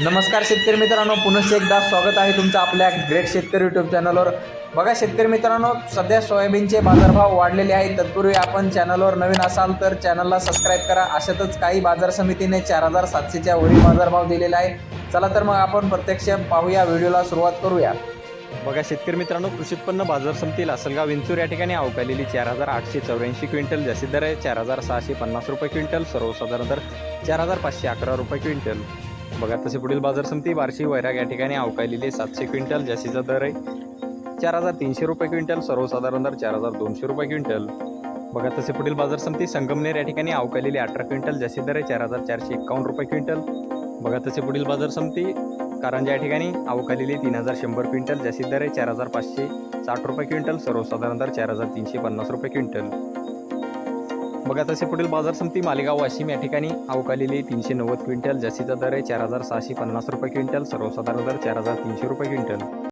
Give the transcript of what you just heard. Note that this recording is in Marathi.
नमस्कार शेतकरी मित्रांनो पुनश्च एकदा स्वागत आहे तुमचं आपल्या ग्रेट शेतकरी यूट्यूब चॅनलवर बघा शेतकरी मित्रांनो सध्या सोयाबीनचे बाजारभाव वाढलेले आहेत. तत्पूर्वी आपण चॅनलवर नवीन असाल तर चॅनलला सबस्क्राईब करा. अशातच काही बाजार समितीने चार हजार सातशेच्या वरील बाजारभाव दिलेला आहे. चला तर मग आपण प्रत्यक्ष पाहूया व्हिडिओला सुरुवात करूया. बघा शेतकरी मित्रांनो कृषी उत्पन्न बाजार समितीला असलगाव विंचूर या ठिकाणी अवकालेली चार हजार आठशे चौऱ्याऐंशी क्विंटल जास्तीत दर आहे चार हजार सहाशे पन्नास रुपये क्विंटल सर्वसाधारण दर चार हजार पाचशे अकरा रुपये क्विंटल. बघा तसे पुढील बाजार समिती बारशी वैराग या ठिकाणी अवकालेली सातशे क्विंटल जास्तीचा दर आहे. चार हजार तीनशे रुपये क्विंटल सर्वसाधारण दर चार हजार दोनशे रुपये क्विंटल. बघा तसे पुढील बाजार समिती संगमनेर या ठिकाणी अवकालेली अठरा क्विंटल जास्ती दर आहे चार हजार चारशे एक्कावन्न रुपये क्विंटल. बघा तसे पुढील बाजार समिती कारंजा या ठिकाणी अवकालेली तीन हजार शंभर क्विंटल जास्तीत दर आहे चार हजार पाचशे साठ रुपये क्विंटल सर्वसाधारण दर चार हजार तीनशे पन्नास रुपये क्विंटल. बघा तसे पुढील बाजार समिती मालेगाव वाशिम या ठिकाणी अवकालेली तीनशे नव्वद क्विंटल जास्तीचा दर आहे चार हजार सहाशे पन्नास रुपये क्विंटल सर्वसाधारण दर चार हजार तीनशे रुपये क्विंटल.